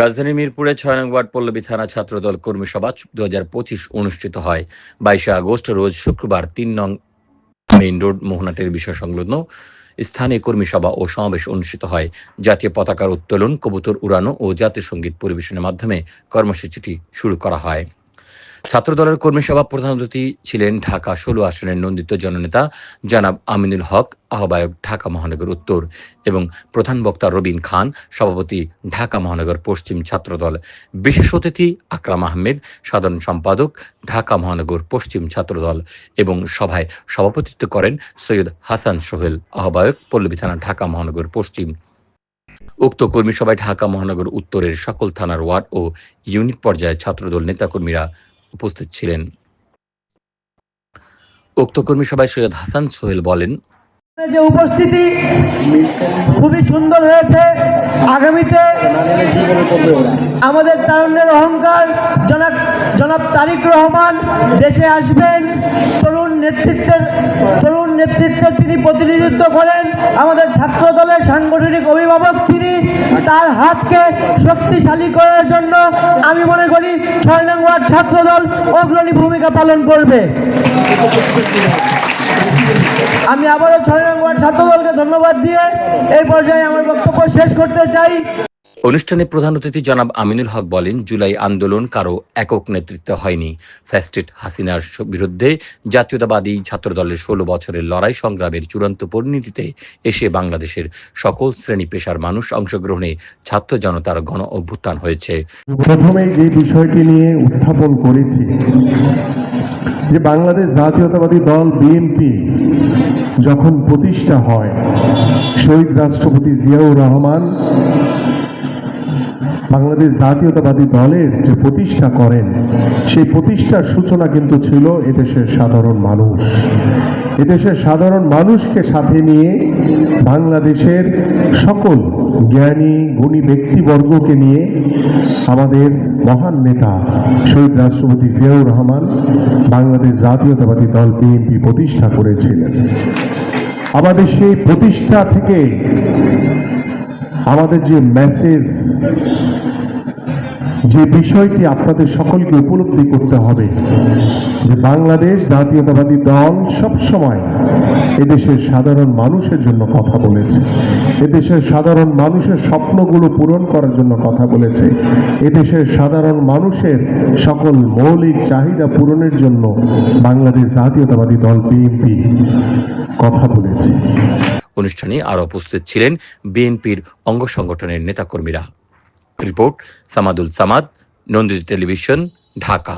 রাজধানীর মিরপুরে ছয় নং ওয়ার্ড পল্লবী থানা ছাত্রদল কর্মী সভা দু হাজার পঁচিশ অনুষ্ঠিত হয়। বাইশে আগস্ট, রোজ শুক্রবার তিন নং মেইন রোড, মোহনাটের বিষয় সংলগ্ন স্থানীয় কর্মী সভা ও সমাবেশ অনুষ্ঠিত হয়। জাতীয় পতাকার উত্তোলন, কবুতর উড়ানো ও জাতীয় সংগীত পরিবেশনের মাধ্যমে কর্মসূচিটি শুরু করা হয়। ছাত্রদলের কর্মী সভা প্রধান অতিথি ছিলেন ঢাকা ষোলো আসনের নন্দিত জননেতা জনাব আমিনুল হক, আহ্বায়ক ঢাকা মহানগর উত্তর এবং প্রধান বক্তা রবিন খান, সভাপতি ঢাকা মহানগর পশ্চিম ছাত্রদল। বিশেষ অতিথি আকরাম আহমেদ, সাধারণ সম্পাদক ঢাকা মহানগর পশ্চিম ছাত্রদল এবং সভায় সভাপতিত্ব করেন সৈয়দ হাসান সোহেল, আহ্বায়ক পল্লবী থানা ঢাকা মহানগর পশ্চিম। উক্ত কর্মী সভায় ঢাকা মহানগর উত্তরের সকল থানার ওয়ার্ড ও ইউনিট পর্যায়ে ছাত্রদল নেতাকর্মীরা উপস্থিত ছিলেন। উক্ত কর্মী সভায় সৈয়দ হাসান সোহেল বলেন যে উপস্থিতি খুবই সুন্দর হয়েছে। আগামীতে আমাদের তারুণ্যের অহংকার জনাব জনাব তারিক রহমান দেশে আসবেন। তরুণ নেতৃত্বের তরুণ নেতৃত্বের তিনি প্রতিনিধিত্ব করেন। আমাদের ছাত্র দলের সাংগঠনিক অভিভাবক তিনি তার হাতকে শক্তিশালী করার জন্য আমি মনে করি ছয় নং ওয়ার্ড ছাত্র দল অগ্রণী ভূমিকা পালন করবে। আমি আবারও ছয় নং ওয়ার্ড ছাত্র দলকে ধন্যবাদ দিয়ে এই পর্যায়ে আমার বক্তব্য শেষ করতে চাই। অনুষ্ঠানে প্রধান অতিথি জনাব আমিনুল হক বলেন, জুলাই আন্দোলন কারও একক নেতৃত্বে হয়নি। ফ্যাস্টেড হাসিনার বিরুদ্ধে জাতীয়তাবাদী ছাত্রদলের ষোলো বছরের লড়াই সংগ্রামের চূড়ান্ত পরিণতিতে এসে বাংলাদেশের সকল শ্রেণি পেশার মানুষ অংশগ্রহণে ছাত্র জনতার গণ অভ্যুত্থান হয়েছে। প্রথমেই যে বিষয়টি নিয়ে উত্থাপন করেছি, যে বাংলাদেশ জাতীয়তাবাদী দল বিএনপি যখন প্রতিষ্ঠা হয়, শহীদ রাষ্ট্রপতি জিয়াউর রহমান বাংলাদেশ জাতীয়তাবাদী দলের যে প্রতিষ্ঠা করেন, সেই প্রতিষ্ঠার সূচনা কিন্তু ছিল এদেশের সাধারণ মানুষ। এদেশের সাধারণ মানুষকে সাথে নিয়ে বাংলাদেশের সকল জ্ঞানী, গুণী ব্যক্তিবর্গকে নিয়ে আমাদের মহান নেতা শহীদ রাষ্ট্রপতি জিয়াউর রহমান বাংলাদেশ জাতীয়তাবাদী দল বিএনপি প্রতিষ্ঠা করেছিলেন। আমাদের সেই প্রতিষ্ঠা থেকে আমাদের যে মেসেজ যে বিষয়টি আপনাদের সকলকে উপলব্ধি করতে হবে, যে বাংলাদেশ জাতীয়তাবাদী দল সবসময় এদেশের সাধারণ মানুষের জন্য কথা বলেছে, এদেশের সাধারণ মানুষের স্বপ্নগুলো পূরণ করার জন্য কথা বলেছে, এদেশের সাধারণ মানুষের সকল মৌলিক চাহিদা পূরণের জন্য বাংলাদেশ জাতীয়তাবাদী দল বিএনপি কথা বলেছে। অনুষ্ঠানে আরও উপস্থিত ছিলেন বিএনপির অঙ্গ সংগঠনের নেতাকর্মীরা। রিপোর্ট সামাদুল সামাদ নন্দিত টেলিভিশন ঢাকা